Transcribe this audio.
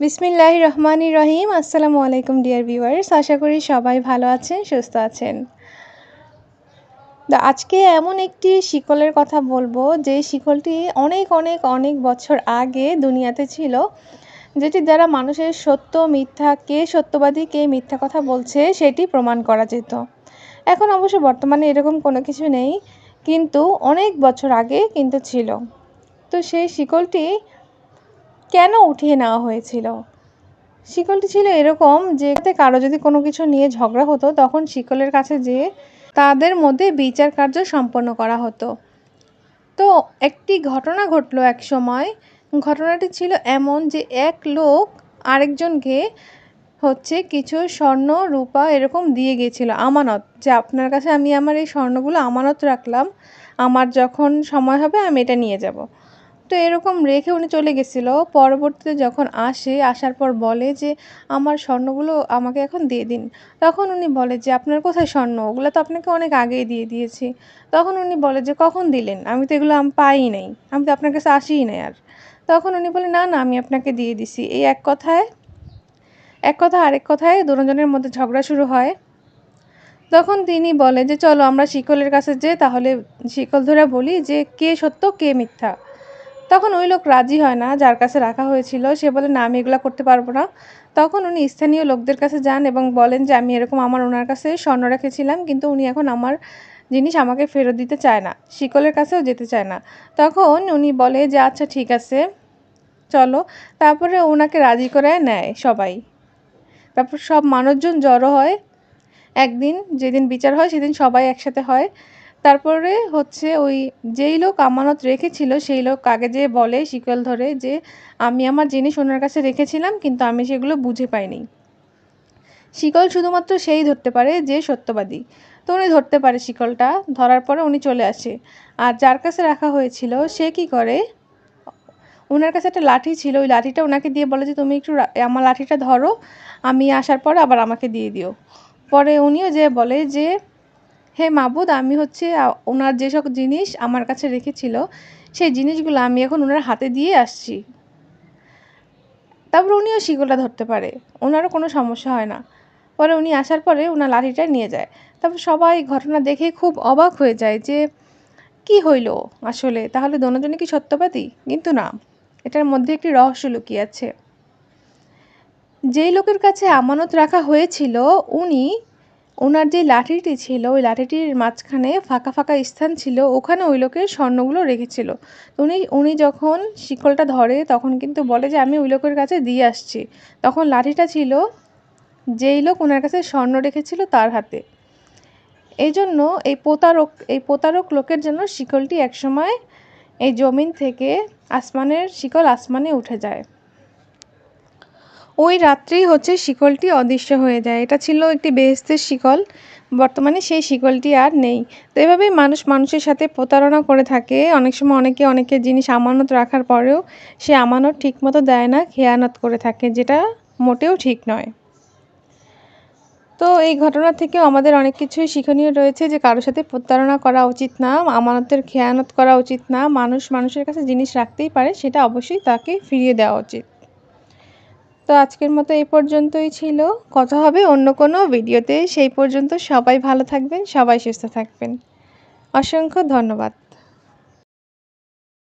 বিসমিল্লাহ রহমানি রহিম। আসসালামু আলাইকুম, ডিয়ার ভিউয়ার্স। আশা করি সবাই ভালো আছেন, সুস্থ আছেন। আজকে এমন একটি শিকলের কথা বলব, যে শিকলটি অনেক অনেক অনেক বছর আগে দুনিয়াতে ছিল, যেটি দ্বারা মানুষের সত্য মিথ্যা, কে সত্যবাদী, কে মিথ্যা কথা বলছে, সেটি প্রমাণ করা যেত। এখন অবশ্য বর্তমানে এরকম কোনো কিছু নেই, কিন্তু অনেক বছর আগে কিন্তু ছিল। তো সেই শিকলটি কেন উঠিয়ে নেওয়া হয়েছিল? শিকলটি ছিল এরকম যে কারও যদি কোনো কিছু নিয়ে ঝগড়া হতো, তখন শিকলের কাছে যেয়ে তাদের মধ্যে বিচার কার্য সম্পন্ন করা হতো। তো একটি ঘটনা ঘটলো এক সময়। ঘটনাটি ছিল এমন যে এক লোক আরেকজনকে হচ্ছে কিছু স্বর্ণ, রূপা এরকম দিয়ে গিয়েছিল, আমানত। যে আপনার কাছে আমি আমার এই স্বর্ণগুলো আমানত রাখলাম, আমার যখন সময় হবে আমি এটা নিয়ে যাব। তো এরকম রেখে উনি চলে গেছিল। পরবর্তীতে যখন আসে, আসার পর বলে যে, আমার স্বর্ণগুলো আমাকে এখন দিয়ে দিন। তখন উনি বলে যে, আপনার কোথায় স্বর্ণ? ওগুলো তো আপনাকে অনেক আগেই দিয়ে দিয়েছি। তখন উনি বলে যে, কখন দিলেন? আমি তো এগুলো আমি পাই নাই। আমি তো আপনার কাছে আসিই নাই আর। তখন উনি বলে, না না, আমি আপনাকে দিয়ে দিছি। এই এক কথায়, এক কথা আরেক কথায় দুজনের মধ্যে ঝগড়া শুরু হয়। তখন তিনি বলে যে, চলো, আমরা শিকলের কাছে যে তাহলে শিকল ধরে বলি যে, কে সত্য, কে মিথ্যা? তখন ওই লোক রাজি হয় না, যার কাছে রাখা হয়েছিল, সে বলে, না, আমি এগুলো করতে পারব না। তখন উনি স্থানীয় লোকদের কাছে যান এবং বলেন যে, আমি এরকম আমার ওনার কাছে স্বর্ণ রেখেছিলাম, কিন্তু উনি এখন আমার জিনিস আমাকে ফেরত দিতে চায় না, শিকলের কাছেও যেতে চায় না। তখন উনি বলে যে আচ্ছা ঠিক আছে, চলো। তারপরে ওনাকে রাজি করে নেয় সবাই। তারপর সব মানুষজন জড়ো হয়। একদিন যেদিন বিচার হয়, সেদিন সবাই একসাথে হয়। তারপরে হচ্ছে ওই যেই লোক আমানত রেখেছিল, সেই লোক আগে বলে শিকল ধরে যে আমি আমার জিনিস ওনার কাছে রেখেছিলাম, কিন্তু আমি সেগুলো বুঝে পাইনি। শিকল শুধুমাত্র সেই ধরতে পারে যে সত্যবাদী। তো উনি ধরতে পারে শিকলটা, ধরার পরে উনি চলে আসে। আর যার কাছে রাখা হয়েছিল, সে কি করে? ওনার কাছে একটা লাঠি ছিল, ওই লাঠিটা ওনাকে দিয়ে বলে যে, তুমি একটু আমার লাঠিটা ধরো, আমি আসার পরে আবার আমাকে দিয়ে দিও। পরে উনিও যে বলে যে হে মাবুদ, আমি হচ্ছে ওনার যেসব জিনিস আমার কাছে রেখেছিল, সেই জিনিসগুলো আমি এখন ওনার হাতে দিয়ে আসছি। তারপর উনিও শিকলটা ধরতে পারে, ওনারও কোনো সমস্যা হয় না। পরে উনি আসার পরে ওনার লাঠিটা নিয়ে যায়। তারপর সবাই ঘটনা দেখে খুব অবাক হয়ে যায় যে, কি হইল আসলে? তাহলে দোনোজনে কি সত্যবাদী? কিন্তু না, এটার মধ্যে একটি রহস্য লুকিয়ে আছে। যেই লোকের কাছে আমানত রাখা হয়েছিল, উনি ওনার যে লাঠিটি ছিল, ওই লাঠিটির মাঝখানে ফাঁকা ফাঁকা স্থান ছিল, ওখানে ওই লোকের স্বর্ণগুলো রেখেছিল। উনি উনি যখন শিকলটা ধরে তখন কিন্তু বলে যে, আমি ওই লোকের কাছে দিয়ে আসছি। তখন লাঠিটা ছিল যেই লোক ওনার কাছে স্বর্ণ রেখেছিল তার হাতে। এই জন্য এই প্রতারক এই প্রতারক লোকের জন্য শিকলটি একসময় এই জমিন থেকে আসমানের, শিকল আসমানে উঠে যায়। ওই রাত্রেই হচ্ছে শিকলটি অদৃশ্য হয়ে যায়। এটা ছিল একটি বেহেস্তের শিকল। বর্তমানে সেই শিকলটি আর নেই। তো এভাবেই মানুষ মানুষের সাথে প্রতারণা করে থাকে। অনেক সময় অনেকে অনেকের জিনিস আমানত রাখার পরেও সে আমানত ঠিকমতো দেয় না, খেয়ানত করে থাকে, যেটা মোটেও ঠিক নয়। তো এই ঘটনা থেকেও আমাদের অনেক কিছুই শিক্ষণীয় রয়েছে যে কারোর সাথে প্রতারণা করা উচিত না, আমানতের খেয়ানত করা উচিত না। মানুষ মানুষের কাছে জিনিস রাখতেই পারে, সেটা অবশ্যই তাকে ফিরিয়ে দেওয়া উচিত। তো আজকের মতো এই পর্যন্তই ছিল। কথা হবে অন্য কোনো ভিডিওতে। সেই পর্যন্ত সবাই ভালো থাকবেন, সবাই সুস্থ থাকবেন। অসংখ্য ধন্যবাদ।